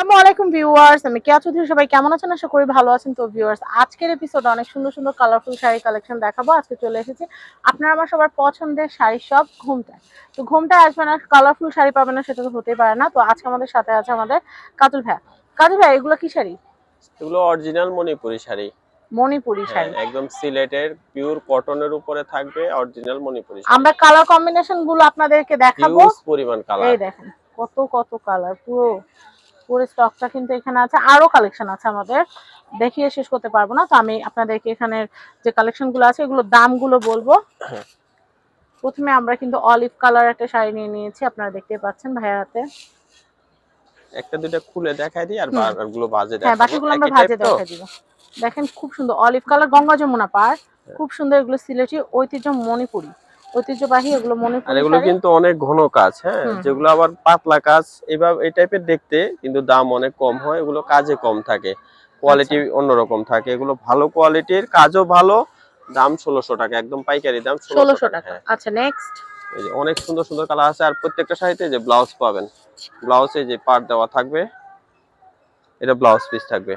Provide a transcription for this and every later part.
আসসালামু আলাইকুম ভিউয়ার্স আমি কেয়া চৌধুরী সবাই কেমন আছেন? আশা করি ভালো আছেন। তো ভিউয়ার্স আজকের এপিসোডে অনেক সুন্দর সুন্দর কালারফুল শাড়ি কালেকশন দেখাবো। আজকে চলে এসেছি আপনারা আমার সবার পছন্দের শাড়ি সব ঘুমটায়। তো ঘুমটায় আসবেন আর কালারফুল শাড়ি পাবেন না সেটা তো হতেই পারে না। তো আজকে আমাদের সাথে আছে আমাদের কাজল ভাইয়া। কাজল ভাইয়া এগুলো কি শাড়ি? এগুলো অরিজিনাল মণিপুরি শাড়ি। মণিপুরি হ্যাঁ, শাড়ি। একদম সিলেটের পিওর কটনের উপরে থাকবে অরিজিনাল মণিপুরি আমরা কালার কম্বিনেশনগুলো আপনাদেরকে দেখাবো। পরিমাণ কালার এই দেখেন কত কত কালার পুরো পুরো স্টকটা কিন্তু এখানে আছে। আরও কালেকশন আছে আমাদের। দেখিয়ে শেষ করতে পারব না তো আমি আপনাদেরকে এখানের যে কালেকশনগুলো আছে এগুলোর দামগুলো বলব। হ্যাঁ। প্রথমে আমরা কিন্তু অলিভ কালার একটা শাড়ি নিয়ে নিয়েছি আপনারা দেখতে পাচ্ছেন ভাইয়ের হাতে। একটা দুইটা খুলে দেখাই দিই আর। বারগুলো বাজে হ্যাঁ বাকিগুলো আমরা ভাজে type দিব। দেখেন খুব সুন্দর। অলিভ কালার গঙ্গা যমুনা পার হ্যাঁ। খুব সুন্দর এগুলো সিলেটি ঐতিহ্য মণিপুরি ঐতিহ্যবাহী এগুলো আর এগুলো কিন্তু অনেক ঘন কাজ হ্যাঁ? যেগুলো আবার পাতলা কাজ এভাবে এই টাইপের দেখতে কিন্তু দাম অনেক কম হয় এগুলো কাজে কম থাকে। কোয়ালিটি আচ্ছা। অন্যরকম থাকে এগুলো ভালো কোয়ালিটির কাজও ভালো দাম ষোলোশো টাকা একদম পাইকারি দাম ষোলোশো টাকা হ্যাঁ। আচ্ছা নেক্সট এই যে অনেক সুন্দর সুন্দর কালার আছে আর প্রত্যেকটা শাড়িতে যে ব্লাউজ পাবেন। ব্লাউজে যে পার্ট দেওয়া থাকবে এটা ব্লাউজ পিস থাকবে।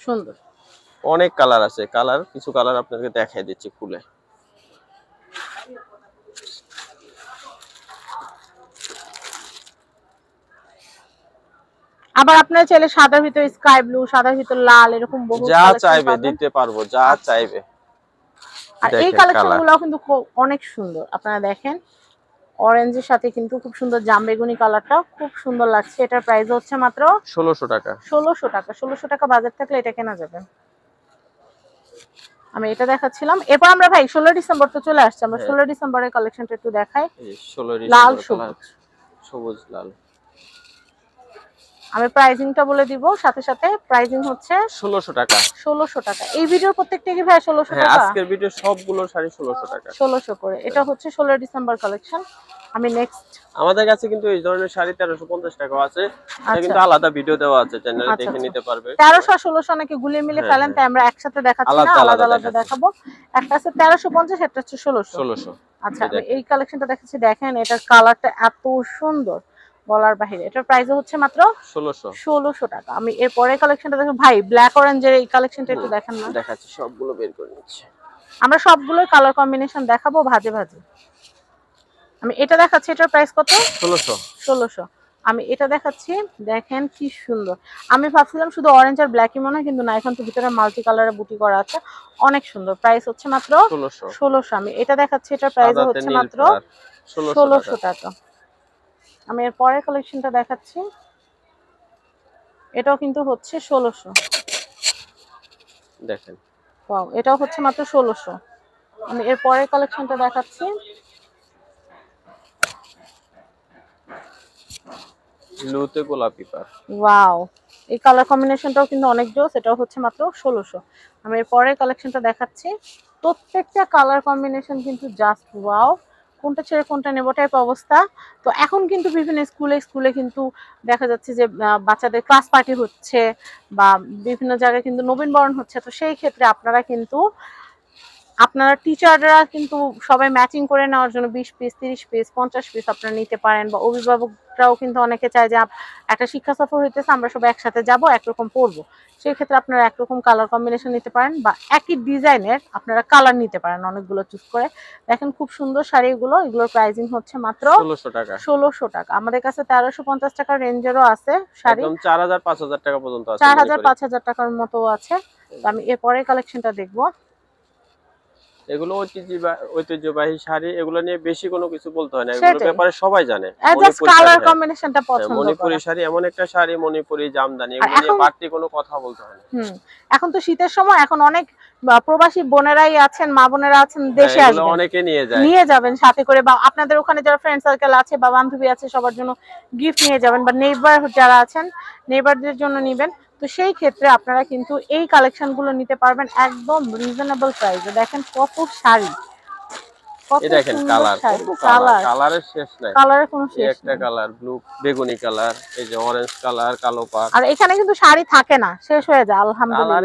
সুন্দর। অনেক কালার আছে কালার কিছু কালার আপনাকে দেখাই দিচ্ছি খুলে। আবার আপনারা চাইলে সাদার ভিতর স্কাই ব্লু সাদার ভিতর লাল এরকম বহু যা চাইবে দিতে পারব যা আচ্ছা। চাইবে। আর এই দেখেন কালেকশনগুলো কিন্তু খুব- অনেক সুন্দর। আপনারা দেখেন অরেঞ্জের সাথে কিন্তু খুব সুন্দর জামবেগুনি কালারটা খুব সুন্দর লাগছে। এটার প্রাইস হচ্ছে মাত্র ষোলোশো টাকা। ষোলোশো টাকা। ষোলোশো টাকা বাজেট থাকলে এটা কেনা যাবে। আমি এটা দেখাচ্ছিলাম। এরপর আমরা ভাই ষোলো ডিসেম্বর তো চলে আসছে। আমরা হ্যাঁ। ষোলো ডিসেম্বরের কালেকশনটা একটু দেখাই। ষোলো লাল কালার সবুজ। সবুজ লাল। আমি প্রাইজিংটা বলে দিব সাথে সাথে প্রাইজিং হচ্ছে ষোলোশো টাকা। ষোলোশো টাকা। এই ভিডিওর প্রত্যেকটা কি ভাই ষোলোশো হ্যাঁ টাকা? আজকের ভিডিও সবগুলো শাড়ি ষোলোশো টাকা। ষোলোশো করে। এটা হচ্ছে ষোলো ডিসেম্বর কালেকশন আমি নেক্সট আমাদের কাছে কিন্তু এই ধরনের শাড়ি তেরোশো পঞ্চাশ টাকা আছে। এটা আচ্ছা। কিন্তু আলাদা ভিডিও দেওয়া আছে চ্যানেলে দেখে আচ্ছা। নিতে পারবে। তেরোশো আর ষোলোশো নাকি গুলিয়ে মিলে হ্যাঁ, ফেলেন হ্যাঁ। তাই আমরা একসাথে দেখাচ্ছি না আলাদা আলাদা। দেখাবো। একটা আছে তেরোশো পঞ্চাশ একটা হচ্ছে ষোলোশো। ষোলোশো। আচ্ছা। এই কালেকশনটা দেখাচ্ছি দেখেন এটার কালারটা এত সুন্দর। বলার বাহিরে। এটার প্রাইস হচ্ছে মাত্র ষোলোশো। ষোলোশো টাকা। আমি এর পরের কালেকশনটা দেখো। ভাই ব্ল্যাক অরেঞ্জের এই কালেকশনটা একটু দেখেন না। দেখাচ্ছি সবগুলো বের করে নিচ্ছি। আমরা সবগুলোই কালার কম্বিনেশন দেখাবো ভাজে ভাজে। আমি এটা দেখাচ্ছি এটার প্রাইস কত? ষোলোশো। ষোলোশো। আমি এটা দেখাচ্ছি দেখেন কি সুন্দর। আমি ভাবছিলাম শুধু অরেঞ্জ আর ব্ল্যাকই মনে হয় কিন্তু না এখন তো ভিতরে মাল্টি কালারের বুটি করা আছে। অনেক সুন্দর। প্রাইস হচ্ছে মাত্র ষোলোশো। ষোলোশো। আমি এটা দেখাচ্ছি এটার প্রাইস হচ্ছে মাত্র কালার। ষোলোশো ষোলোশো টাকা। টাকা। আমি এর পরের কালেকশনটা দেখাচ্ছি। এটাও কিন্তু হচ্ছে ষোলোশো। দেখেন। ওয়াও এটাও হচ্ছে মাত্র ষোলোশো। আমি এর পরের কালেকশনটা দেখাচ্ছি। ব্লুতে গোলাপি পার ওয়াও এই কালার কম্বিনেশনটাও কিন্তু অনেক জোস এটাও হচ্ছে মাত্র ষোলোশো। আমি এর পরের কালেকশনটা দেখাচ্ছি। প্রত্যেকটা কালার কম্বিনেশন কিন্তু জাস্ট ওয়াও কোনটা ছেড়ে কোনটা নেব টাইপ অবস্থা। তো এখন কিন্তু বিভিন্ন স্কুলে স্কুলে কিন্তু দেখা যাচ্ছে যে বাচ্চাদের ক্লাস পার্টি হচ্ছে বা বিভিন্ন জায়গায় কিন্তু নবীনবরণ হচ্ছে। তো সেই ক্ষেত্রে আপনারা কিন্তু আপনারা টিচাররা কিন্তু সবাই ম্যাচিং করে নেওয়ার জন্য বিশ পিস তিরিশ পিস পঞ্চাশ পিস আপনারা নিতে পারেন বা অভিভাবকরাও কিন্তু অনেকে চায় যে একটা শিক্ষা সফর হইতেছে আমরা সবাই একসাথে যাব একরকম পরবো। সেই ক্ষেত্রে আপনারা একরকম কালার কম্বিনেশন নিতে পারেন বা একই ডিজাইনের আপনারা কালার নিতে পারেন অনেকগুলো চুজ করে। দেখেন খুব সুন্দর শাড়িগুলো এগুলোর প্রাইজিং হচ্ছে মাত্র ষোলোশো টাকা। ষোলোশো টাকা। আমাদের কাছে তেরোশো পঞ্চাশ টাকার রেঞ্জেরও আছে শাড়ি। চার হাজার পাঁচ হাজার টাকা পর্যন্ত চার হাজার পাঁচ হাজার টাকার মতো আছে। তো আমি এরপরের কালেকশনটা দেখব। এগুলো ঐতিহ্যবাহী শাড়ি এগুলো নিয়ে বেশি কোনো কিছু বলতে হয় না। এগুলোর ব্যাপারে সবাই জানে। মণিপুরি কালার হ্যাঁ। কম্বিনেশনটা হ্যাঁ, পছন্দ মণিপুরি শাড়ি এমন একটা শাড়ি মণিপুরি জামদানি এগুলো নিয়ে বাড়তি কোনো কথা বলতে হয় না। এখন তো শীতের সময় এখন অনেক প্রবাসী বোনেরাই আছেন মা বোনেরা আছেন দেশে হ্যাঁ, আসবেন। অনেকে নিয়ে যায়। নিয়ে যাবেন সাথে করে বা আপনাদের ওখানে যারা ফ্রেন্ড সার্কেল আছে বা বান্ধবী আছে সবার জন্য গিফট নিয়ে যাবেন বা নেইবার যারা আছেন নেইবারদের জন্য নিবেন। তো সেই ক্ষেত্রে আপনারা কিন্তু এই কালেকশনগুলো নিতে পারবেন একদম রিজনেবল প্রাইসে দেখেন কত শাড়ি আর এখানে কিন্তু শাড়ি থাকে না শেষ হয়ে যায় আলহামদুলিল্লাহ।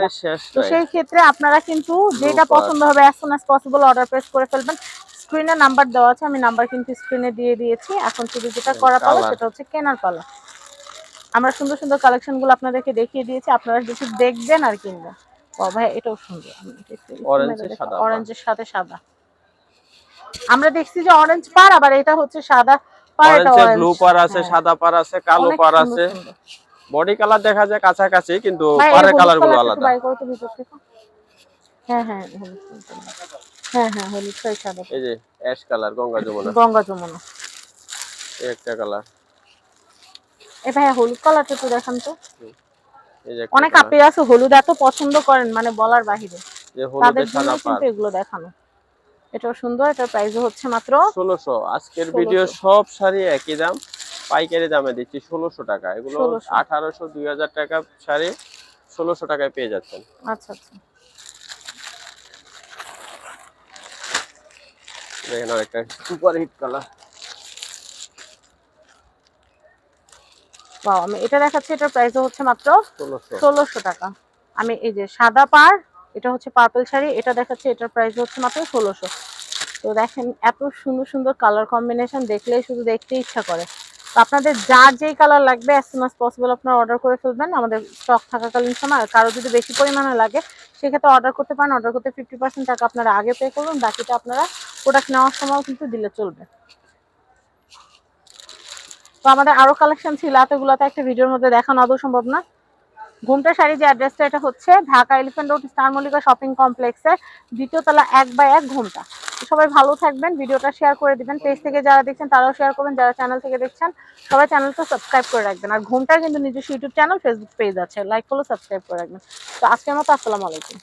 তো সেই ক্ষেত্রে আপনারা কিন্তু যেটা পছন্দ হবে as soon as possible order press করে ফেলবেন। স্ক্রিনে নাম্বার দেওয়া আছে আমি নাম্বার কিন্তু স্ক্রিনে দিয়ে দিয়েছি। এখন শুধু যেটা করা পালা সেটা হচ্ছে কেনার পালা। আমরা সুন্দর সুন্দর কালেকশনগুলো আপনাদেরকে দেখিয়ে দিয়েছি আপনারা কিছু দেখবেন আর কিনবেন। ও ভাই এটাও সুন্দর। অরেঞ্জের সাথে সাদা। আমরা দেখছি যে অরেঞ্জ পার আবার এটা হচ্ছে সাদা পার ব্লু পার আছে হ্যাঁ। সাদা পার আছে কালো পার আছে। বডি কালার দেখা যায় কাছাকাছি কিন্তু পারের কালারগুলো আলাদা। হ্যাঁ হ্যাঁ হ্যাঁ হ্যাঁ হলুদ সাদা। এই যে অ্যাশ কালার গঙ্গা যমুনা। গঙ্গা যমুনা। একটা কালার এ ভাই হলুদ কালারটা একটু দেখান তো। অনেক colour। আপি আছে হলুদ এত পছন্দ করেন মানে বলার বাহিরে। তাদের জন্য কিন্তু এগুলো দেখানো। এটাও সুন্দর এটার প্রাইস হচ্ছে মাত্র ষোলোশো। আজকের ভিডিও সব শাড়ি একই দাম। পাইকারি দামে দিচ্ছি ষোলোশো টাকা। এগুলো 1600 আঠারোশো দুই হাজার টাকা শাড়ি ষোলোশো টাকায় পেয়ে যাচ্ছেন। আচ্ছা আচ্ছা। দেখেন আর একটা সুপার হিট কালার বাও আমি এটা দেখাচ্ছি এটার প্রাইস হচ্ছে মাত্র ষোলোশো। টাকা। আমি এই যে সাদা পার এটা হচ্ছে পার্পল শাড়ি এটা দেখাচ্ছি এটার প্রাইস হচ্ছে মাত্র ষোলোশো। তো দেখেন এত সুন্দর সুন্দর কালার কম্বিনেশন দেখলেই শুধু দেখতে ইচ্ছা করে। তো আপনাদের যার যেই কালার লাগবে অ্যাজ সুন অ্যাজ পসিবল আপনারা অর্ডার করে ফেলবেন। আমাদের স্টক থাকাকালীন সময় আর কারও যদি বেশি পরিমাণে লাগে সেক্ষেত্রে অর্ডার করতে পারেন অর্ডার করতে ফিফটি পার্সেন্ট টাকা আপনারা আগে পে করবেন বাকিটা আপনারা প্রোডাক্ট নেওয়ার সময়ও কিন্তু দিলে চলবে। তো আমাদের আরও কালেকশন ছিল এতগুলোতে একটা ভিডিওর মধ্যে দেখানো আদৌ সম্ভব না। ঘুমটা শাড়ি যে অ্যাড্রেসটা এটা হচ্ছে Dhaka elephant road star Mallika shopping কমপ্লেক্সের দ্বিতীয় তলা এক বাই এক ঘুমটা। সবাই ভালো থাকবেন ভিডিওটা শেয়ার করে দিবেন। পেজ থেকে যারা দেখছেন, তারাও শেয়ার করবেন। যারা চ্যানেল থেকে দেখছেন, সবাই চ্যানেলটা সাবস্ক্রাইব করে রাখবেন। আর ঘুমটার কিন্তু নিজস্ব ইউটিউব চ্যানেল ফেসবুক পেজ আছে। লাইক ফলো সাবস্ক্রাইব করে রাখবেন। তো আজকের মতো, আসসালামু আলাইকুম।